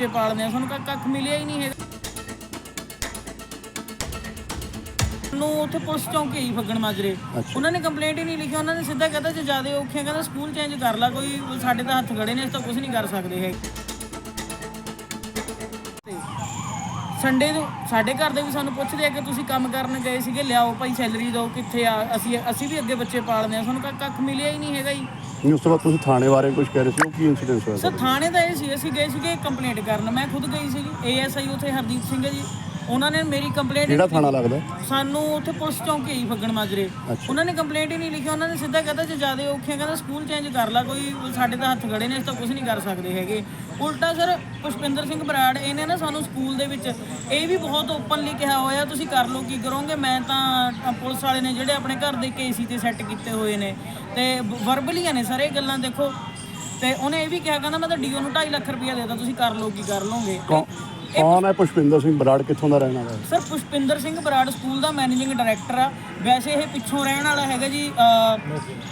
ਬੱਚੇ ਪਾਲਦੇ ਆ ਸਾਨੂੰ ਕੱਖ ਕੱਖ ਮਿਲਿਆ ਹੀ ਨਹੀਂ ਹੈਗਾ ਨੂੰ ਉੱਥੇ ਪੁਲਿਸ ਚੌਂਕੀ ਹੀ ਫੱਗਣ ਮਾਜਰੇ। ਉਹਨਾਂ ਨੇ ਕੰਪਲੇਂਟ ਹੀ ਨਹੀਂ ਲਿਖੀ ਉਹਨਾਂ ਨੇ ਸਿੱਧਾ ਕਹਿੰਦਾ ਜੇ ਜ਼ਿਆਦਾ ਔਖੇ ਆ, ਕਹਿੰਦਾ ਸਕੂਲ ਚੇਂਜ ਕਰ ਲਾ ਕੋਈ ਸਾਡੇ ਤਾਂ ਹੱਥ ਖੜੇ ਨੇ ਅਸੀਂ ਤਾਂ ਕੁਝ ਨਹੀਂ ਕਰ ਸਕਦੇ ਹੈ ਸੰਡੇ ਨੂੰ ਸਾਡੇ ਘਰ ਦੇ ਵੀ ਸਾਨੂੰ ਪੁੱਛਦੇ ਆ ਕਿ ਤੁਸੀਂ ਕੰਮ ਕਰਨ ਗਏ ਸੀਗੇ ਲਿਆਓ ਭਾਈ ਸੈਲਰੀ ਦਿਓ ਕਿੱਥੇ ਆ? ਅਸੀਂ ਅਸੀਂ ਵੀ ਅੱਗੇ ਬੱਚੇ ਪਾਲਦੇ ਆ ਸਾਨੂੰ ਕੱਖ ਮਿਲਿਆ ਹੀ ਨਹੀਂ ਹੈਗਾ ਜੀ। ਨਹੀਂ ਉਸ ਤੋਂ ਬਾਅਦ ਤੁਸੀਂ ਥਾਣੇ ਬਾਰੇ ਕੁਝ ਕਹਿ ਰਹੇ ਸੀ ਉਹ ਕੀ ਇਨਸੀਡੈਂਟ ਹੋਇਆ ਸਰ ਥਾਣੇ ਦਾ ਇਹ ਸੀ ਅਸੀਂ ਗਏ ਸੀਗੇ ਕੰਪਲੇਂਟ ਕਰਨ ਮੈਂ ਖੁਦ ਗਈ ਸੀਗੀ ਏਐਸਆਈ ਉੱਥੇ ਹਰਦੀਪ ਸਿੰਘ ਹੈ ਜੀ। ਉਹਨਾਂ ਨੇ ਮੇਰੀ ਕੰਪਲੇਂਟ ਕਿਹੜਾ ਥਾਣਾ ਲੱਗਦਾ? ਸਾਨੂੰ ਉੱਥੇ ਪੁਲਿਸ ਚੌਂਕੀ ਹੀ ਫੱਗਣ ਮਾਜਰੇ। ਉਹਨਾਂ ਨੇ ਕੰਪਲੇਂਟ ਹੀ ਨਹੀਂ ਲਿਖੀ। ਉਹਨਾਂ ਨੇ ਸਿੱਧਾ ਕਹਿੰਦਾ ਜੇ ਜ਼ਿਆਦਾ ਔਖੇ ਕਹਿੰਦਾ ਸਕੂਲ ਚੇਂਜ ਕਰ ਲਾ ਕੋਈ ਸਾਡੇ ਤਾਂ ਹੱਥ ਖੜੇ ਨੇ ਅਸੀਂ ਤਾਂ ਕੁਝ ਨਹੀਂ ਕਰ ਸਕਦੇ ਹੈਗੇ। ਉਲਟਾ ਸਰ ਪੁਸ਼ਪਿੰਦਰ ਸਿੰਘ ਬਰਾੜ ਇਹਨੇ ਨਾ ਸਾਨੂੰ ਸਕੂਲ ਦੇ ਵਿੱਚ ਇਹ ਵੀ ਬਹੁਤ ਓਪਨਲੀ ਕਿਹਾ ਹੋਇਆ ਤੁਸੀਂ ਕਰ ਲਓ ਕੀ ਕਰੋਗੇ? ਮੈਂ ਤਾਂ ਪੁਲਿਸ ਵਾਲੇ ਨੇ ਜਿਹੜੇ ਆਪਣੇ ਘਰ ਦੇ ਕੇਸੀ ਤੇ ਸੈੱਟ ਕੀਤੇ ਹੋਏ ਨੇ। ਤੇ ਵਰਬਲੀਆਂ ਨੇ ਸਰ ਇਹ ਗੱਲਾਂ ਦੇਖੋ। ਤੇ ਉਹਨੇ ਇਹ ਵੀ ਕਿਹਾ ਕਹਿੰਦਾ ਮੈਂ ਤਾਂ ਡੀਓ ਨੂੰ 2.5 ਲੱਖ ਰੁਪਇਆ ਦੇਤਾ ਤੁਸੀਂ ਕਰ ਲਓ ਕੀ ਕਰ ਲਓਗੇ? ਕੌਣ ਹੈ ਪੁਸ਼ਪਿੰਦਰ ਸਿੰਘ ਬਰਾੜ? ਕਿੱਥੋਂ ਦਾ ਰਹਿਣ ਵਾਲਾ ਹੈ? ਸਰ ਪੁਸ਼ਪਿੰਦਰ ਸਿੰਘ ਬਰਾੜ ਸਕੂਲ ਦਾ ਮੈਨੇਜਿੰਗ ਡਾਇਰੈਕਟਰ ਆ। ਵੈਸੇ ਇਹ ਪਿੱਛੋਂ ਰਹਿਣ ਵਾਲਾ ਹੈਗਾ ਜੀ ਅ,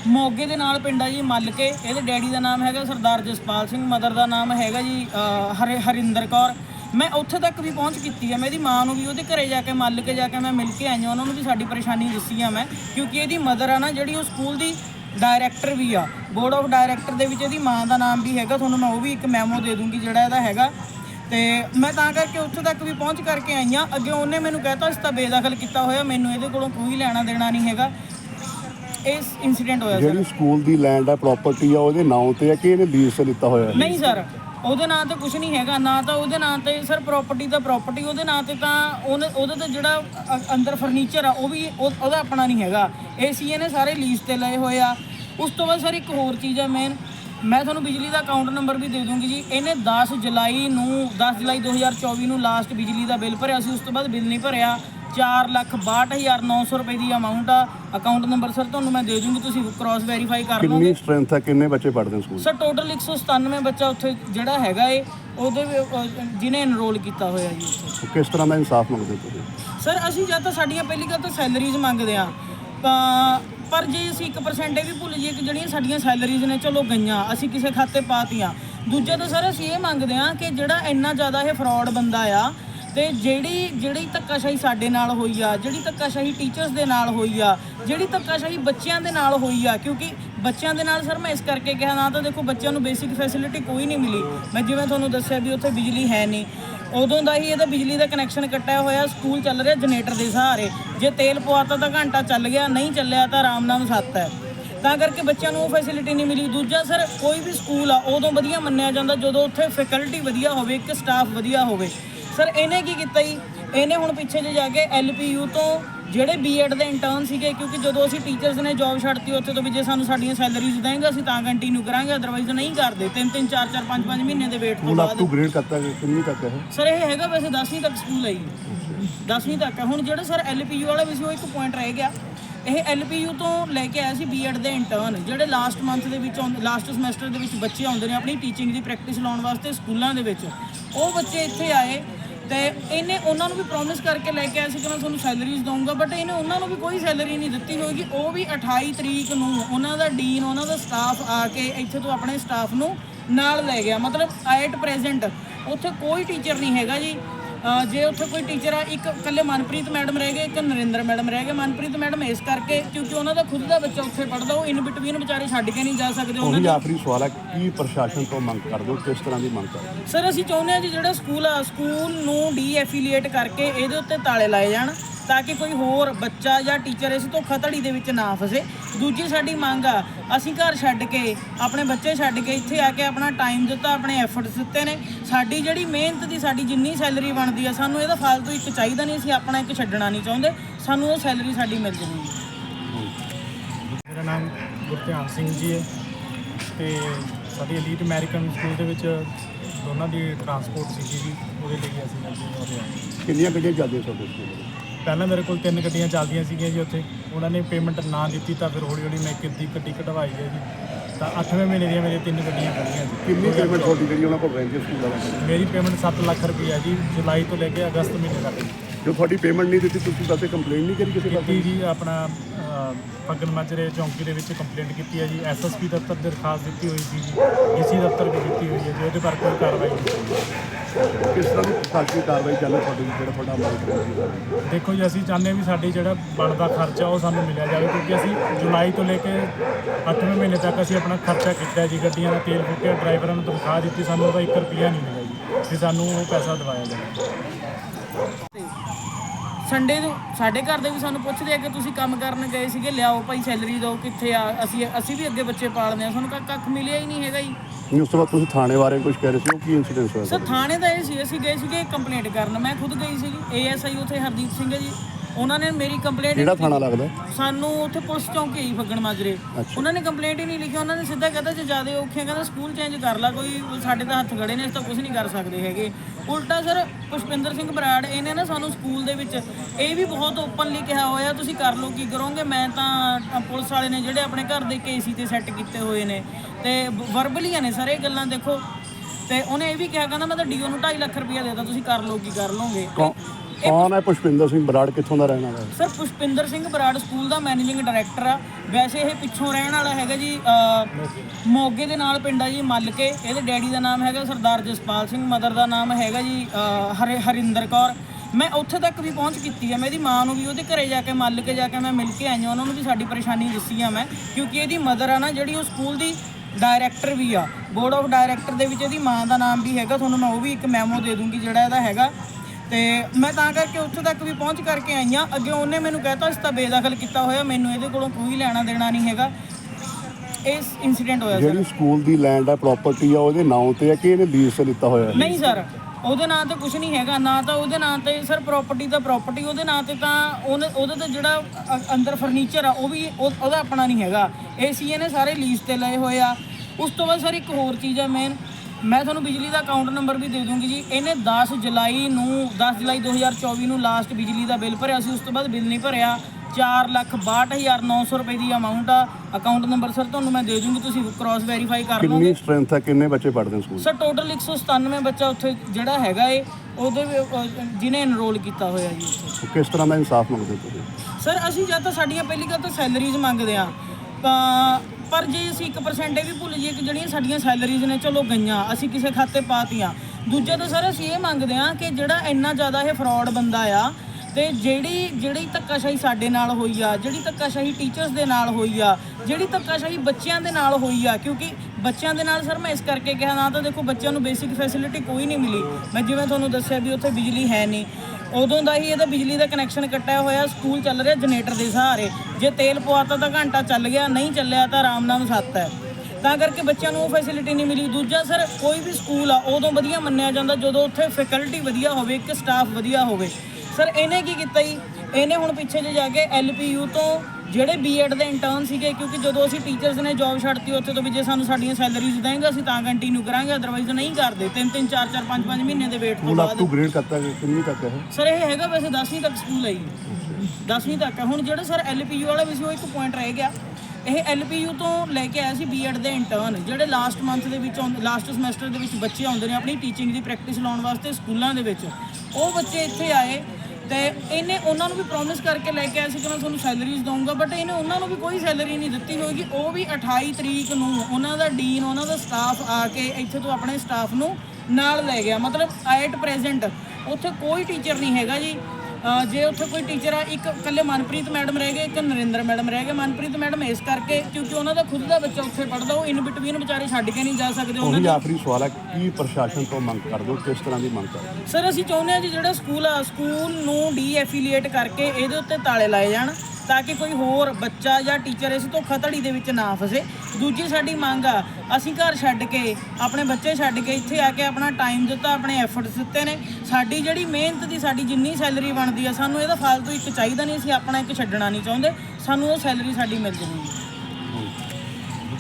ਮੋਗੇ ਦੇ ਨਾਲ ਪਿੰਡ ਆ ਜੀ ਮੱਲਕੇ। ਇਹਦੇ ਡੈਡੀ ਦਾ ਨਾਮ ਹੈਗਾ ਸਰਦਾਰ ਜਸਪਾਲ ਸਿੰਘ ਮਦਰ ਦਾ ਨਾਮ ਹੈਗਾ ਜੀ ਅ, ਹਰਿ ਹਰਿੰਦਰ ਕੌਰ। ਮੈਂ ਉੱਥੇ ਤੱਕ ਵੀ ਪਹੁੰਚ ਕੀਤੀ ਆ। ਮੈਂ ਇਹਦੀ ਮਾਂ ਨੂੰ ਵੀ ਉਹਦੇ ਘਰੇ ਜਾ ਕੇ ਮੱਲ ਕੇ ਜਾ ਕੇ ਮੈਂ ਮਿਲ ਕੇ ਆਈ ਹਾਂ। ਉਹਨਾਂ ਨੂੰ ਵੀ ਸਾਡੀ ਪਰੇਸ਼ਾਨੀ ਦੱਸੀ ਆ ਮੈਂ ਕਿਉਂਕਿ ਇਹਦੀ ਮਦਰ ਆ ਨਾ ਜਿਹੜੀ ਉਹ ਸਕੂਲ ਦੀ ਡਾਇਰੈਕਟਰ ਵੀ ਆ। ਬੋਰਡ ਆਫ ਡਾਇਰੈਕਟਰ ਦੇ ਵਿੱਚ ਇਹਦੀ ਮਾਂ ਦਾ ਨਾਮ ਵੀ ਹੈਗਾ। ਤੁਹਾਨੂੰ ਮੈਂ ਉਹ ਵੀ ਇੱਕ ਮੈਮੋ ਦੇ ਦੂੰਗੀ ਜਿਹੜਾ ਇਹਦਾ ਹੈਗਾ। ਤੇ ਮੈਂ ਤਾਂ ਕਰਕੇ ਉੱਥੇ ਤੱਕ ਵੀ ਪਹੁੰਚ ਕਰਕੇ ਆਈ ਹਾਂ। ਅੱਗੇ ਉਹਨੇ ਮੈਨੂੰ ਕਹਿਤਾ ਇਸ ਤਾਂ ਬੇਦਖਲ ਕੀਤਾ ਹੋਇਆ ਮੈਨੂੰ ਇਹਦੇ ਕੋਲੋਂ ਕੋਈ ਲੈਣਾ ਦੇਣਾ ਨਹੀਂ ਹੈਗਾ। ਇਸ ਇਨਸੀਡੈਂਟ ਹੋਇਆ ਸਰ ਜਿਹੜੀ ਸਕੂਲ ਦੀ ਲੈਂਡ ਹੈ ਪ੍ਰਾਪਰਟੀ ਆ ਉਹਦੇ ਨਾਂ ਤੇ ਹੈ ਕਿ ਇਹਨੇ ਲੀਜ਼ ਤੇ ਲਿੱਤਾ ਹੋਇਆ ਹੈ ਨਹੀਂ ਸਰ ਉਹਦੇ ਨਾਂ ਤੇ ਕੁਝ ਨਹੀਂ ਹੈਗਾ। ਨਾ ਤਾਂ ਉਹਦੇ ਨਾਂ ਤੇ ਸਰ ਪ੍ਰਾਪਰਟੀ ਦਾ ਪ੍ਰਾਪਰਟੀ ਉਹਦੇ ਨਾਂ ਤੇ ਤਾਂ ਉਹਨੇ ਉਹਦੇ ਤੇ ਜਿਹੜਾ ਅ- ਅੰਦਰ ਫਰਨੀਚਰ ਆ ਉਹ ਵੀ ਉਹ- ਉਹਦਾ ਆਪਣਾ ਨਹੀਂ ਹੈਗਾ। ਏਸੀ ਇਹਨੇ ਸਾਰੇ ਲੀਜ਼ ਤੇ ਲਏ ਹੋਏ ਆ। ਉਸ ਤੋਂ ਬਾਅਦ ਸਰ ਇੱਕ ਹੋਰ ਚੀਜ਼ ਆ ਮੇਨ ਮੈਂ ਤੁਹਾਨੂੰ ਬਿਜਲੀ ਦਾ ਅਕਾਊਂਟ ਨੰਬਰ ਵੀ ਦੇ ਦੂੰਗੀ ਜੀ। ਇਹਨੇ 10 ਜੁਲਾਈ ਨੂੰ 10 ਜੁਲਾਈ 2024 ਨੂੰ ਲਾਸਟ ਬਿਜਲੀ ਦਾ ਬਿੱਲ ਭਰਿਆ ਸੀ। ਉਸ ਤੋਂ ਬਾਅਦ ਬਿੱਲ ਨਹੀਂ ਭਰਿਆ। 462900 ਰੁਪਏ ਦੀ ਅਮਾਉਂਟ ਆ। ਅਕਾਊਂਟ ਨੰਬਰ ਸਰ ਤੁਹਾਨੂੰ ਮੈਂ ਦੇ ਦੂੰਗੀ। ਤੁਸੀਂ ਕ੍ਰਾਸ ਵੈਰੀਫਾਈ ਕਰ ਲਓਗੇ। ਕਿੰਨੀ ਸਟਰੈਂਥ ਹੈ ਕਿੰਨੇ ਬੱਚੇ ਪੜ੍ਹਦੇ ਸਕੂਲ ਸਰ ਟੋਟਲ 197 ਬੱਚਾ ਉੱਥੇ ਜਿਹੜਾ ਹੈਗਾ ਏ ਉਹਦੇ ਜਿਹਨੇ ਐਨਰੋਲ ਕੀਤਾ ਹੋਇਆ ਜੀ ਉੱਥੇ। ਕਿਸ ਤਰ੍ਹਾਂ ਦਾ ਇਨਸਾਫ ਮੰਗਦੇ ਤੁਸੀਂ? ਸਰ ਅਸੀਂ ਜਾਂ ਤਾਂ ਸਾਡੀਆਂ ਪਹਿਲੀ ਗੱਲ ਤਾਂ ਸੈਲਰੀਜ਼ ਮੰਗਦੇ ਆ। ਤਾਂ ਪਰ ਜੇ ਅਸੀਂ 1% ਇਹ ਵੀ ਭੁੱਲ ਜਾਈਏ ਕਿ ਜਿਹੜੀਆਂ ਸਾਡੀਆਂ ਸੈਲਰੀਜ਼ ਨੇ, ਚਲੋ ਗਈਆਂ, ਅਸੀਂ ਕਿਸੇ ਖਾਤੇ ਪਾਤੀਆਂ ਦੂਜਾ ਤਾਂ ਸਰ ਅਸੀਂ ਇਹ ਮੰਗਦੇ ਆ ਕਿ ਜਿਹੜਾ ਇੰਨਾ ਜ਼ਿਆਦਾ ਇਹ ਫਰਾਡ ਬੰਦਾ ਆ, ਤੇ ਜਿਹੜੀ ਜਿਹੜੀ ਧੱਕਾਸ਼ਾਹੀ ਸਾਡੇ ਨਾਲ ਹੋਈ ਆ, ਜਿਹੜੀ ਧੱਕਾਸ਼ਾਹੀ ਟੀਚਰਸ ਦੇ ਨਾਲ ਹੋਈ ਆ, ਜਿਹੜੀ ਧੱਕਾਸ਼ਾਹੀ ਬੱਚਿਆਂ ਦੇ ਨਾਲ ਹੋਈ ਆ, ਕਿਉਂਕਿ ਬੱਚਿਆਂ ਦੇ ਨਾਲ ਸਰ ਮੈਂ ਇਸ ਕਰਕੇ ਕਿਹਾ, ਨਾ ਤਾਂ ਦੇਖੋ ਬੱਚਿਆਂ ਨੂੰ ਬੇਸਿਕ ਫੈਸਿਲਿਟੀ ਕੋਈ ਨਹੀਂ ਮਿਲੀ। ਮੈਂ ਜਿਵੇਂ ਤੁਹਾਨੂੰ ਦੱਸਿਆ ਵੀ ਉੱਥੇ ਬਿਜਲੀ ਹੈ ਨਹੀਂ। ਉਦੋਂ ਦਾ ਹੀ ਇਹਦਾ ਬਿਜਲੀ ਦਾ ਕਨੈਕਸ਼ਨ ਕੱਟਿਆ ਹੋਇਆ, ਸਕੂਲ ਚੱਲ ਰਿਹਾ ਜਨਰੇਟਰ ਦੇ ਸਹਾਰੇ। ਜੇ ਤੇਲ ਪਵਾਤਾ ਤਾਂ ਘੰਟਾ ਚੱਲ ਗਿਆ, ਨਹੀਂ ਚੱਲਿਆ ਤਾਂ ਆਰਾਮ ਨਾਲ ਸੱਤ ਹੈ। ਤਾਂ ਕਰਕੇ ਬੱਚਿਆਂ ਨੂੰ ਉਹ ਫੈਸਿਲਿਟੀ ਨਹੀਂ ਮਿਲੀ। ਦੂਜਾ ਸਰ, ਕੋਈ ਵੀ ਸਕੂਲ ਆ, ਉਦੋਂ ਵਧੀਆ ਮੰਨਿਆ ਜਾਂਦਾ, ਜਦੋਂ ਉੱਥੇ ਫੈਕਲਟੀ ਵਧੀਆ ਹੋਵੇ, ਇੱਕ ਸਟਾਫ ਵਧੀਆ ਹੋਵੇ। ਸਰ, ਇਹਨੇ ਕੀ ਕੀਤਾ ਜੀ? ਇਹਨੇ ਹੁਣ ਪਿੱਛੇ ਜੇ ਜਾ ਕੇ ਐਲਪੀਯੂ ਤੋਂ ਜਿਹੜੇ ਬੀਐਡ ਦੇ ਇੰਟਰਨ ਸੀਗੇ ਕਿਉਂਕਿ ਜਦੋਂ ਅਸੀਂ ਟੀਚਰਸ ਨੇ ਜੌਬ ਛੱਡਤੀ ਉੱਥੇ ਤੋਂ ਵੀ ਜੇ ਸਾਨੂੰ ਸਾਡੀਆਂ ਸੈਲਰੀਜ਼ ਦੇਣਗੇ ਅਸੀਂ ਤਾਂ ਕੰਟੀਨਿਊ ਕਰਾਂਗੇ ਅਦਰਵਾਈਜ਼ ਨਹੀਂ ਕਰਦੇ। ਤਿੰਨ ਤਿੰਨ ਚਾਰ ਚਾਰ ਪੰਜ ਪੰਜ ਮਹੀਨੇ ਦੇ ਵੇਟ ਤੋਂ ਬਾਅਦ। ਟੂ ਗ੍ਰੇਡ ਕਰਤਾ ਹੈ ਕਿੰਨੀ ਤੱਕ ਹੈ ਸਰ ਇਹ ਹੈਗਾ ਵੈਸੇ 10ਵੀਂ ਤੱਕ ਸਕੂਲ ਹੈ ਜੀ। 10ਵੀਂ ਤੱਕ ਹੈ ਹੁਣ ਜਿਹੜਾ ਸਰ ਐਲਪੀਯੂ ਵਾਲਾ ਵੀ ਸੀ ਉਹ ਇੱਕ ਪੁਆਇੰਟ ਰਹਿ ਗਿਆ। ਇਹ ਐਲਪੀਯੂ ਤੋਂ ਲੈ ਕੇ ਆਇਆ ਸੀ ਬੀਐਡ ਦੇ ਇੰਟਰਨ ਜਿਹੜੇ ਲਾਸਟ ਮੰਥ ਦੇ ਵਿੱਚ ਲਾਸਟ ਸਮੈਸਟਰ ਦੇ ਵਿੱਚ ਬੱਚੇ ਆਉਂਦੇ ਨੇ ਆਪਣੀ ਟੀਚਿੰਗ ਦੀ ਪ੍ਰੈਕਟਿਸ ਲਾਉਣ ਵਾਸਤੇ ਸਕੂਲਾਂ ਦੇ ਵਿੱਚ ਉਹ ਬੱਚੇ ਇੱਥੇ ਆਏ। ਤੇ ਇਹਨੇ ਉਹਨਾਂ ਨੂੰ ਵੀ ਪ੍ਰੋਮਿਸ ਕਰਕੇ ਲੈ ਕੇ ਆਇਆ ਸੀ ਕਿ ਮੈਂ ਤੁਹਾਨੂੰ ਸੈਲਰੀਜ਼ ਦਊਂਗਾ ਬਟ ਇਹਨੇ ਉਹਨਾਂ ਨੂੰ ਵੀ ਕੋਈ ਸੈਲਰੀ ਨਹੀਂ ਦਿੱਤੀ ਹੋਏਗੀ। ਉਹ ਵੀ 28 ਤਰੀਕ ਨੂੰ ਉਹਨਾਂ ਦਾ ਡੀਨ ਉਹਨਾਂ ਦਾ ਸਟਾਫ ਆ ਕੇ ਇੱਥੇ ਤੋਂ ਆਪਣੇ ਸਟਾਫ ਨੂੰ ਨਾਲ ਲੈ ਗਿਆ। ਮਤਲਬ ਐਟ ਪ੍ਰੈਜ਼ੈਂਟ ਉੱਥੇ ਕੋਈ ਟੀਚਰ ਨਹੀਂ ਹੈਗਾ ਜੀ। ਜੇ ਉੱਥੇ ਕੋਈ ਟੀਚਰ ਆ ਇੱਕ ਇਕੱਲੇ ਮਨਪ੍ਰੀਤ ਮੈਡਮ ਰਹਿ ਗਏ ਇੱਕ ਨਰਿੰਦਰ ਮੈਡਮ ਰਹਿ ਗਏ। ਮਨਪ੍ਰੀਤ ਮੈਡਮ ਇਸ ਕਰਕੇ ਕਿਉਂਕਿ ਉਹਨਾਂ ਦਾ ਖੁਦ ਦਾ ਬੱਚਾ ਉੱਥੇ ਪੜਦਾ ਉਹ ਇਨ ਬਿਟਵੀਨ ਵਿਚਾਰੇ ਛੱਡ ਕੇ ਨਹੀਂ ਜਾ ਸਕਦੇ ਉਹਨਾਂ ਉਹੀ ਦੇ ਆਖਰੀ ਸਵਾਲ ਹੈ ਕੀ ਪ੍ਰਸ਼ਾਸਨ ਤੋਂ ਮੰਗ ਕਰਦੇ ਹੋ? ਕਿਸ ਤਰ੍ਹਾਂ ਦੀ ਮੰਗ ਕਰਦੇ ਸਰ ਅਸੀਂ ਚਾਹੁੰਦੇ ਹਾਂ ਜੀ ਜਿਹੜਾ ਸਕੂਲ ਆ ਸਕੂਲ ਨੂੰ ਡੀ ਐਫੀਲੀਏਟ ਕਰਕੇ ਇਹਦੇ ਉੱਤੇ ਤਾਲੇ ਲਾਏ ਜਾਣ। ਤਾਂ ਕਿ ਕੋਈ ਹੋਰ ਬੱਚਾ ਜਾਂ ਟੀਚਰ ਇਸ ਧੋਖਾਧੜੀ ਦੇ ਵਿੱਚ ਨਾ ਫਸੇ। ਦੂਜੀ ਸਾਡੀ ਮੰਗ ਆ ਅਸੀਂ ਘਰ ਛੱਡ ਕੇ ਆਪਣੇ ਬੱਚੇ ਛੱਡ ਕੇ ਇੱਥੇ ਆ ਕੇ ਆਪਣਾ ਟਾਈਮ ਦਿੱਤਾ ਆਪਣੇ ਐਫਰਟਸ ਦਿੱਤੇ ਨੇ। ਸਾਡੀ ਜਿਹੜੀ ਮਿਹਨਤ ਦੀ ਸਾਡੀ ਜਿੰਨੀ ਸੈਲਰੀ ਬਣਦੀ ਆ ਸਾਨੂੰ ਇਹਦਾ ਫਾਲਤੂ ਇੱਕ ਚਾਹੀਦਾ ਨਹੀਂ ਅਸੀਂ ਆਪਣਾ ਇੱਕ ਛੱਡਣਾ ਨਹੀਂ ਚਾਹੁੰਦੇ। ਸਾਨੂੰ ਉਹ ਸੈਲਰੀ ਸਾਡੀ ਮਿਲ ਜਾਣੀ ਮੇਰਾ ਨਾਮ ਗੁਰਧਿਆਨ ਸਿੰਘ ਜੀ ਹੈ ਤੇ ਸਾਡੀ ਐਲੀਟ ਅਮਰੀਕਨ ਸਕੂਲ ਦੇ ਵਿੱਚ ਦੋਨਾਂ ਦੀ ਟਰਾਂਸਪੋਰਟ ਸੀਗੀ ਜੀ ਉਹਦੇ ਲਈ ਅਸੀਂ ਅੱਗੇ ਉਹਦੇ ਆਏ ਕਿੰਨੀਆਂ ਗੱਡੀਆਂ ਚੱਲਦੀਆਂ ਤੁਹਾਡੇ ਸਕੂਲ ਵਿੱਚ? ਪਹਿਲਾਂ ਮੇਰੇ ਕੋਲ ਤਿੰਨ ਗੱਡੀਆਂ ਚੱਲਦੀਆਂ ਸੀਗੀਆਂ ਜੀ ਉੱਥੇ। ਉਹਨਾਂ ਨੇ ਪੇਮੈਂਟ ਨਾ ਦਿੱਤੀ ਤਾਂ ਫਿਰ ਹੌਲੀ ਹੌਲੀ ਮੈਂ ਇੱਕ ਅੱਧੀ ਗੱਡੀ ਕਢਵਾਈ ਹੈ ਜੀ। ਤਾਂ 8ਵੇਂ ਮਹੀਨੇ ਦੀਆਂ ਮੇਰੀਆਂ ਤਿੰਨ ਗੱਡੀਆਂ ਖੜੀਆਂ ਜੀ। ਕਿੰਨੀ ਪੇਮੈਂਟ ਤੁਹਾਡੀ ਜਿਹੜੀ ਉਹਨਾਂ ਕੋਲ ਰਹਿੰਦੀ ਹੈ ਸਕੂਲ ਵਾਲਿਆਂ ਮੇਰੀ ਪੇਮੈਂਟ 7 ਲੱਖ ਰੁਪਏ ਹੈ ਜੀ ਜੁਲਾਈ ਤੋਂ ਲੈ ਕੇ ਅਗਸਤ ਮਹੀਨੇ ਤੱਕ। ਜੋ ਤੁਹਾਡੀ ਪੇਮੈਂਟ ਨਹੀਂ ਦਿੱਤੀ ਤੁਸੀਂ ਦੱਸੇ ਕੰਪਲੇਂਟ ਨਹੀਂ ਕਰੀ ਕਿਸੇ ਕੀਤੀ ਪਾਸੇ ਜੀ ਆਪਣਾ ਫੱਗਣ ਮਾਜਰੇ ਚੌਂਕੀ ਦੇ ਵਿੱਚ ਕੰਪਲੇਂਟ ਕੀਤੀ ਹੈ ਜੀ। ਐਸਐਸਪੀ ਦਫ਼ਤਰ ਦਰਖਾਸਤ ਦਿੱਤੀ ਹੋਈ ਸੀ ਜੀ। ਡੀਸੀ ਦਫ਼ਤਰ ਵੀ ਦਿੱਤੀ ਹੋਈ ਹੈ ਜੀ। ਉਹਦੇ ਪਰ ਕੋਈ ਕਾਰਵਾਈ ਨਹੀਂ ਹੋਈ ਕਿਸ ਤਰ੍ਹਾਂ ਦੀ ਪ੍ਰਸ਼ਾਸਨਿਕ ਕਾਰਵਾਈ ਚੱਲ ਰਹੀ ਤੁਹਾਡੀ ਜਿਹੜਾ ਤੁਹਾਡਾ ਮਾਈਕ ਦੇਖੋ ਜੀ, ਅਸੀਂ ਚਾਹੁੰਦੇ ਹਾਂ ਵੀ ਸਾਡੀ ਜਿਹੜਾ ਬਣਦਾ ਖਰਚਾ ਉਹ ਸਾਨੂੰ ਮਿਲਿਆ ਜਾਵੇ, ਕਿਉਂਕਿ ਅਸੀਂ ਜੁਲਾਈ ਤੋਂ ਲੈ ਕੇ 8ਵੇਂ ਮਹੀਨੇ ਤੱਕ ਅਸੀਂ ਆਪਣਾ ਖਰਚਾ ਕੀਤਾ ਜੀ, ਗੱਡੀਆਂ ਦਾ ਤੇਲ ਫੂਕਿਆ, ਡਰਾਈਵਰਾਂ ਨੂੰ ਤਨਖਾਹ ਦਿੱਤੀ, ਸਾਨੂੰ ਉਹਦਾ 1 ਰੁਪਿਆ ਨਹੀਂ ਮਿਲਿਆ ਜੀ, ਤੇ ਸਾਨੂੰ ਉਹ ਪੈਸਾ ਦਿਵਾਇਆ ਜਾਵੇ। ਸੰਡੇ ਨੂੰ ਸਾਡੇ ਘਰ ਦੇ ਵੀ ਸਾਨੂੰ ਪੁੱਛਦੇ ਆ ਕਿ ਤੁਸੀਂ ਕੰਮ ਕਰਨ ਗਏ ਸੀਗੇ ਲਿਆਓ ਭਾਈ ਸੈਲਰੀ ਦਿਓ ਕਿੱਥੇ ਆ? ਅਸੀਂ ਅਸੀਂ ਵੀ ਅੱਗੇ ਬੱਚੇ ਪਾਲਦੇ ਆ ਸਾਨੂੰ ਕੱਖ ਕੱਖ ਮਿਲਿਆ ਹੀ ਨਹੀਂ ਹੈਗਾ ਜੀ। ਨਹੀਂ ਉਸ ਤੋਂ ਬਾਅਦ ਤੁਸੀਂ ਥਾਣੇ ਬਾਰੇ ਕੁਝ ਕਹਿ ਰਹੇ ਸੀ ਉਹ ਕੀ ਇਨਸੀਡੈਂਟ ਹੋਇਆ ਸਰ ਥਾਣੇ ਦਾ ਇਹ ਸੀ ਅਸੀਂ ਗਏ ਸੀਗੇ ਕੰਪਲੇਂਟ ਕਰਨ। ਮੈਂ ਖੁਦ ਗਈ ਸੀਗੀ ਏਐਸਆਈ ਉੱਥੇ ਹਰਦੀਪ ਸਿੰਘ ਹੈ ਜੀ। ਉਹਨਾਂ ਨੇ ਮੇਰੀ ਕੰਪਲੇਂਟ ਕਿਹੜਾ ਥਾਣਾ ਲੱਗਦਾ? ਸਾਨੂੰ ਉੱਥੇ ਪੁਲਿਸ ਚੌਂਕੀ ਆਈ ਫੱਗਣ ਮਾਜਰੇ ਉਹਨਾਂ ਨੇ ਕੰਪਲੇਂਟ ਹੀ ਨਹੀਂ ਲਿਖੀ। ਉਹਨਾਂ ਨੇ ਸਿੱਧਾ ਕਹਤਾ ਜੇ ਜ਼ਿਆਦਾ ਔਖੇ ਕਹਿੰਦਾ ਸਕੂਲ ਚੇਂਜ ਕਰ ਲਾ ਕੋਈ ਸਾਡੇ ਤਾਂ ਹੱਥ ਖੜੇ ਨੇ ਇਸ ਤਾਂ ਕੁਝ ਨਹੀਂ ਕਰ ਸਕਦੇ ਹੈਗੇ। ਉਲਟਾ ਸਰ ਪੁਸ਼ਪਿੰਦਰ ਸਿੰਘ ਬਰਾੜ ਇਹਨੇ ਨਾ ਸਾਨੂੰ ਸਕੂਲ ਦੇ ਵਿੱਚ ਇਹ ਵੀ ਬਹੁਤ ਓਪਨਲੀ ਕਿਹਾ ਹੋਇਆ ਤੁਸੀਂ ਕਰ ਲਓ ਕੀ ਕਰੋਗੇ? ਮੈਂ ਤਾਂ ਪੁਲਿਸ ਵਾਲੇ ਨੇ ਜਿਹੜੇ ਆਪਣੇ ਘਰ ਦੇ ਕੇਸੀ ਤੇ ਸੈੱਟ ਕੀਤੇ ਹੋਏ ਨੇ। ਤੇ ਵਰਬਲੀਆਂ ਨੇ ਸਰ ਇਹ ਗੱਲਾਂ ਦੇਖੋ। ਤੇ ਉਹਨੇ ਇਹ ਵੀ ਕਿਹਾ ਕਹਿੰਦਾ ਮੈਂ ਤਾਂ ਡੀਓ ਨੂੰ 2.5 ਲੱਖ ਰੁਪਇਆ ਦੇਤਾ ਤੁਸੀਂ ਕਰ ਲਓ ਕੀ ਕਰ ਲਓਗੇ? ਕੌਣ ਹੈ ਪੁਸ਼ਪਿੰਦਰ ਸਿੰਘ ਬਰਾੜ? ਕਿੱਥੋਂ ਦਾ ਰਹਿਣ ਵਾਲਾ ਹੈ? ਸਰ ਪੁਸ਼ਪਿੰਦਰ ਸਿੰਘ ਬਰਾੜ ਸਕੂਲ ਦਾ ਮੈਨੇਜਿੰਗ ਡਾਇਰੈਕਟਰ ਆ। ਵੈਸੇ ਇਹ ਪਿੱਛੋਂ ਰਹਿਣ ਵਾਲਾ ਹੈਗਾ ਜੀ ਅ, ਮੋਗੇ ਦੇ ਨਾਲ ਪਿੰਡ ਆ ਜੀ ਮੱਲਕੇ। ਇਹਦੇ ਡੈਡੀ ਦਾ ਨਾਮ ਹੈਗਾ ਸਰਦਾਰ ਜਸਪਾਲ ਸਿੰਘ ਮਦਰ ਦਾ ਨਾਮ ਹੈਗਾ ਜੀ ਅ, ਹਰਿ ਹਰਿੰਦਰ ਕੌਰ। ਮੈਂ ਉੱਥੇ ਤੱਕ ਵੀ ਪਹੁੰਚ ਕੀਤੀ ਹੈ ਮੈਂ ਇਹਦੀ ਮਾਂ ਨੂੰ ਵੀ ਉਹਦੇ ਘਰੇ ਜਾ ਕੇ ਮੱਲ ਕੇ ਜਾ ਕੇ ਮੈਂ ਮਿਲ ਕੇ ਆਈ ਹਾਂ। ਉਹਨਾਂ ਨੂੰ ਵੀ ਸਾਡੀ ਪਰੇਸ਼ਾਨੀ ਦੱਸੀ ਆ ਮੈਂ ਕਿਉਂਕਿ ਇਹਦੀ ਮਦਰ ਆ ਨਾ ਜਿਹੜੀ ਉਹ ਸਕੂਲ ਦੀ ਡਾਇਰੈਕਟਰ ਵੀ ਆ। ਬੋਰਡ ਆਫ ਡਾਇਰੈਕਟਰ ਦੇ ਵਿੱਚ ਇਹਦੀ ਮਾਂ ਦਾ ਨਾਮ ਵੀ ਹੈਗਾ। ਤੁਹਾਨੂੰ ਮੈਂ ਉਹ ਵੀ ਇੱਕ ਮੈਮੋ ਦੇ ਦੂੰਗੀ ਜਿਹੜਾ ਇਹਦਾ ਹੈਗਾ। ਤੇ ਮੈਂ ਤਾਂ ਕਰਕੇ ਉੱਥੇ ਤੱਕ ਵੀ ਪਹੁੰਚ ਕਰਕੇ ਆਈ ਹਾਂ। ਅੱਗੇ ਉਹਨੇ ਮੈਨੂੰ ਕਹਿਤਾ ਇਸ ਤਾਂ ਬੇਦਖਲ ਕੀਤਾ ਹੋਇਆ ਮੈਨੂੰ ਇਹਦੇ ਕੋਲੋਂ ਕੋਈ ਲੈਣਾ ਦੇਣਾ ਨਹੀਂ ਹੈਗਾ। ਇਸ ਇਨਸੀਡੈਂਟ ਹੋਇਆ ਸਰ ਜਿਹੜੀ ਸਕੂਲ ਦੀ ਲੈਂਡ ਹੈ ਪ੍ਰਾਪਰਟੀ ਆ ਉਹਦੇ ਨਾਂ ਤੇ ਹੈ ਕਿ ਇਹਨੇ ਲੀਜ਼ ਤੇ ਲਿੱਤਾ ਹੋਇਆ ਹੈ ਨਹੀਂ ਸਰ ਉਹਦੇ ਨਾਂ ਤੇ ਕੁਝ ਨਹੀਂ ਹੈਗਾ। ਨਾ ਤਾਂ ਉਹਦੇ ਨਾਂ ਤੇ ਸਰ ਪ੍ਰਾਪਰਟੀ ਦਾ ਪ੍ਰਾਪਰਟੀ ਉਹਦੇ ਨਾਂ ਤੇ ਤਾਂ ਉਹਨੇ ਉਹਦੇ ਤੇ ਜਿਹੜਾ ਅ- ਅੰਦਰ ਫਰਨੀਚਰ ਆ ਉਹ ਵੀ ਉਹ- ਉਹਦਾ ਆਪਣਾ ਨਹੀਂ ਹੈਗਾ। ਏਸੀਏ ਨੇ ਸਾਰੇ ਲੀਜ਼ ਤੇ ਲਏ ਹੋਏ ਆ। ਉਸ ਤੋਂ ਬਾਅਦ ਸਰ ਇੱਕ ਹੋਰ ਚੀਜ਼ ਆ ਮੇਨ ਮੈਂ ਤੁਹਾਨੂੰ ਬਿਜਲੀ ਦਾ ਅਕਾਊਂਟ ਨੰਬਰ ਵੀ ਦੇ ਦੂੰਗੀ ਜੀ। ਇਹਨੇ 10 ਜੁਲਾਈ ਨੂੰ 10 ਜੁਲਾਈ 2024 ਨੂੰ ਲਾਸਟ ਬਿਜਲੀ ਦਾ ਬਿੱਲ ਭਰਿਆ ਸੀ। ਉਸ ਤੋਂ ਬਾਅਦ ਬਿੱਲ ਨਹੀਂ ਭਰਿਆ। 462900 ਰੁਪਏ ਦੀ ਅਮਾਉਂਟ ਆ। ਅਕਾਊਂਟ ਨੰਬਰ ਸਰ ਤੁਹਾਨੂੰ ਮੈਂ ਦੇ ਦੂੰਗੀ। ਤੁਸੀਂ ਕ੍ਰਾਸ ਵੈਰੀਫਾਈ ਕਰ ਲਓਗੇ। ਕਿੰਨੀ ਸਟਰੈਂਥ ਹੈ ਕਿੰਨੇ ਬੱਚੇ ਪੜ੍ਹਦੇ ਨੇ ਸਕੂਲ ਸਰ ਟੋਟਲ 197 ਬੱਚਾ ਉੱਥੇ ਜਿਹੜਾ ਹੈਗਾ ਏ ਉਹਦੇ ਜਿਹਨੇ ਐਨਰੋਲ ਕੀਤਾ ਹੋਇਆ ਜੀ ਉੱਥੇ। ਕਿਸ ਤਰ੍ਹਾਂ ਦਾ ਇਨਸਾਫ ਮੰਗਦੇ ਤੁਸੀਂ? ਸਰ ਅਸੀਂ ਜਾਂ ਤਾਂ ਸਾਡੀਆਂ ਪਹਿਲੀ ਗੱਲ ਤਾਂ ਸੈਲਰੀਜ਼ ਮੰਗਦੇ ਆ। ਤਾਂ ਪਰ ਜੇ ਅਸੀਂ 1% ਇਹ ਵੀ ਭੁੱਲ ਜਾਈਏ ਕਿ ਜਿਹੜੀਆਂ ਸਾਡੀਆਂ ਸੈਲਰੀਜ਼ ਨੇ, ਚਲੋ ਗਈਆਂ, ਅਸੀਂ ਕਿਸੇ ਖਾਤੇ ਪਾਤੀਆਂ ਦੂਜਾ ਤਾਂ ਸਰ ਅਸੀਂ ਇਹ ਮੰਗਦੇ ਆ ਕਿ ਜਿਹੜਾ ਇੰਨਾ ਜ਼ਿਆਦਾ ਇਹ ਫਰਾਡ ਬੰਦਾ ਆ, ਤੇ ਜਿਹੜੀ ਜਿਹੜੀ ਧੱਕਾਸ਼ਾਹੀ ਸਾਡੇ ਨਾਲ ਹੋਈ ਆ, ਜਿਹੜੀ ਧੱਕਾਸ਼ਾਹੀ ਟੀਚਰਸ ਦੇ ਨਾਲ ਹੋਈ ਆ, ਜਿਹੜੀ ਧੱਕਾਸ਼ਾਹੀ ਬੱਚਿਆਂ ਦੇ ਨਾਲ ਹੋਈ ਆ, ਕਿਉਂਕਿ ਬੱਚਿਆਂ ਦੇ ਨਾਲ ਸਰ ਮੈਂ ਇਸ ਕਰਕੇ ਕਿਹਾ, ਨਾ ਤਾਂ ਦੇਖੋ ਬੱਚਿਆਂ ਨੂੰ ਬੇਸਿਕ ਫੈਸਿਲਿਟੀ ਕੋਈ ਨਹੀਂ ਮਿਲੀ। ਮੈਂ ਜਿਵੇਂ ਤੁਹਾਨੂੰ ਦੱਸਿਆ ਵੀ ਉੱਥੇ ਬਿਜਲੀ ਹੈ ਨਹੀਂ। ਉਦੋਂ ਦਾ ਹੀ ਇਹਦਾ ਬਿਜਲੀ ਦਾ ਕਨੈਕਸ਼ਨ ਕੱਟਿਆ ਹੋਇਆ, ਸਕੂਲ ਚੱਲ ਰਿਹਾ ਜਨਰੇਟਰ ਦੇ ਸਹਾਰੇ। ਜੇ ਤੇਲ ਪਵਾਤਾ ਤਾਂ ਘੰਟਾ ਚੱਲ ਗਿਆ, ਨਹੀਂ ਚੱਲਿਆ ਤਾਂ ਆਰਾਮ ਨਾਲ ਸੱਤ ਹੈ। ਤਾਂ ਕਰਕੇ ਬੱਚਿਆਂ ਨੂੰ ਉਹ ਫੈਸਿਲਿਟੀ ਨਹੀਂ ਮਿਲੀ। ਦੂਜਾ ਸਰ, ਕੋਈ ਵੀ ਸਕੂਲ ਆ, ਉਦੋਂ ਵਧੀਆ ਮੰਨਿਆ ਜਾਂਦਾ, ਜਦੋਂ ਉੱਥੇ ਫੈਕਲਟੀ ਵਧੀਆ ਹੋਵੇ, ਇੱਕ ਸਟਾਫ ਵਧੀਆ ਹੋਵੇ। ਸਰ, ਇਹਨੇ ਕੀ ਕੀਤਾ ਜੀ? ਇਹਨੇ ਹੁਣ ਪਿੱਛੇ ਜੇ ਜਾ ਕੇ ਐਲਪੀਯੂ ਤੋਂ ਜਿਹੜੇ ਬੀਐਡ ਦੇ ਇੰਟਰਨ ਸੀਗੇ ਕਿਉਂਕਿ ਜਦੋਂ ਅਸੀਂ ਟੀਚਰਸ ਨੇ ਜੌਬ ਛੱਡਤੀ ਉੱਥੇ ਤੋਂ ਵੀ ਜੇ ਸਾਨੂੰ ਸਾਡੀਆਂ ਸੈਲਰੀਜ਼ ਦੇਣਗੇ ਅਸੀਂ ਤਾਂ ਕੰਟੀਨਿਊ ਕਰਾਂਗੇ ਅਦਰਵਾਈਜ਼ ਨਹੀਂ ਕਰਦੇ। ਤਿੰਨ ਤਿੰਨ ਚਾਰ ਚਾਰ ਪੰਜ ਪੰਜ ਮਹੀਨੇ ਦੇ ਵੇਟ ਤੋਂ ਬਾਅਦ। ਟੂ ਗ੍ਰੇਡ ਕਰਤਾ ਹੈ ਕਿੰਨੀ ਤੱਕ ਹੈ ਸਰ ਇਹ ਹੈਗਾ ਵੈਸੇ 10ਵੀਂ ਤੱਕ ਸਕੂਲ ਹੈ ਜੀ। 10ਵੀਂ ਤੱਕ ਹੈ ਹੁਣ ਜਿਹੜਾ ਸਰ ਐਲਪੀਯੂ ਵਾਲਾ ਵੀ ਸੀ ਉਹ ਇੱਕ ਪੁਆਇੰਟ ਰਹਿ ਗਿਆ। ਇਹ ਐਲਪੀਯੂ ਤੋਂ ਲੈ ਕੇ ਆਇਆ ਸੀ ਬੀਐਡ ਦੇ ਇੰਟਰਨ ਜਿਹੜੇ ਲਾਸਟ ਮੰਥ ਦੇ ਵਿੱਚ ਲਾਸਟ ਸਮੈਸਟਰ ਦੇ ਵਿੱਚ ਬੱਚੇ ਆਉਂਦੇ ਨੇ ਆਪਣੀ ਟੀਚਿੰਗ ਦੀ ਪ੍ਰੈਕਟਿਸ ਲਾਉਣ ਵਾਸਤੇ ਸਕੂਲਾਂ ਦੇ ਵਿੱਚ ਉਹ ਬੱਚੇ ਇੱਥੇ ਆਏ। ਤੇ ਇਹਨੇ ਉਹਨਾਂ ਨੂੰ ਵੀ ਪ੍ਰੋਮਿਸ ਕਰਕੇ ਲੈ ਕੇ ਆਇਆ ਸੀ ਕਿ ਮੈਂ ਤੁਹਾਨੂੰ ਸੈਲਰੀਜ਼ ਦਊਂਗਾ ਬਟ ਇਹਨੇ ਉਹਨਾਂ ਨੂੰ ਵੀ ਕੋਈ ਸੈਲਰੀ ਨਹੀਂ ਦਿੱਤੀ ਹੋਏਗੀ। ਉਹ ਵੀ 28 ਤਰੀਕ ਨੂੰ ਉਹਨਾਂ ਦਾ ਡੀਨ ਉਹਨਾਂ ਦਾ ਸਟਾਫ ਆ ਕੇ ਇੱਥੇ ਤੋਂ ਆਪਣੇ ਸਟਾਫ ਨੂੰ ਨਾਲ ਲੈ ਗਿਆ। ਮਤਲਬ ਐਟ ਪ੍ਰੈਜ਼ੈਂਟ ਉੱਥੇ ਕੋਈ ਟੀਚਰ ਨਹੀਂ ਹੈਗਾ ਜੀ। ਜੇ ਉੱਥੇ ਕੋਈ ਟੀਚਰ ਆ ਇੱਕ ਇਕੱਲੇ ਮਨਪ੍ਰੀਤ ਮੈਡਮ ਰਹਿ ਗਏ ਇੱਕ ਨਰਿੰਦਰ ਮੈਡਮ ਰਹਿ ਗਏ। ਮਨਪ੍ਰੀਤ ਮੈਡਮ ਇਸ ਕਰਕੇ ਕਿਉਂਕਿ ਉਹਨਾਂ ਦਾ ਖੁਦ ਦਾ ਬੱਚਾ ਉੱਥੇ ਪੜਦਾ ਉਹ ਇਨ ਬਿਟਵੀਨ ਵਿਚਾਰੇ ਛੱਡ ਕੇ ਨਹੀਂ ਜਾ ਸਕਦੇ ਉਹਨਾਂ ਉਹੀ ਦੀ ਆਖਰੀ ਸਵਾਲ ਹੈ ਕੀ ਪ੍ਰਸ਼ਾਸਨ ਤੋਂ ਮੰਗ ਕਰਦੇ ਹੋ? ਕਿਸ ਤਰ੍ਹਾਂ ਦੀ ਮੰਗ ਕਰਦੇ ਸਰ ਅਸੀਂ ਚਾਹੁੰਦੇ ਹਾਂ ਜੀ ਜਿਹੜਾ ਸਕੂਲ ਆ ਸਕੂਲ ਨੂੰ ਡੀ ਐਫੀਲੀਏਟ ਕਰਕੇ ਇਹਦੇ ਉੱਤੇ ਤਾਲੇ ਲਾਏ ਜਾਣ। ਤਾਂ ਕਿ ਕੋਈ ਹੋਰ ਬੱਚਾ ਜਾਂ ਟੀਚਰ ਇਸ ਤੋਂ ਖਤੜੀ ਦੇ ਵਿੱਚ ਨਾ ਫਸੇ। ਦੂਜੀ ਸਾਡੀ ਮੰਗ ਆ, ਅਸੀਂ ਘਰ ਛੱਡ ਕੇ, ਆਪਣੇ ਬੱਚੇ ਛੱਡ ਕੇ ਇੱਥੇ ਆ ਕੇ ਆਪਣਾ ਟਾਈਮ ਦਿੱਤਾ, ਆਪਣੇ ਐਫਰਟਸ ਦਿੱਤੇ ਨੇ। ਸਾਡੀ ਜਿਹੜੀ ਮਿਹਨਤ ਦੀ, ਸਾਡੀ ਜਿੰਨੀ ਸੈਲਰੀ ਬਣਦੀ ਆ, ਸਾਨੂੰ ਇਹਦਾ ਫਾਲਤੂ ਇੱਕ ਚਾਹੀਦਾ ਨਹੀਂ, ਅਸੀਂ ਆਪਣਾ ਇੱਕ ਛੱਡਣਾ ਨਹੀਂ ਚਾਹੁੰਦੇ। ਸਾਨੂੰ ਉਹ ਸੈਲਰੀ ਸਾਡੀ ਮਿਲ ਜਾਣੀ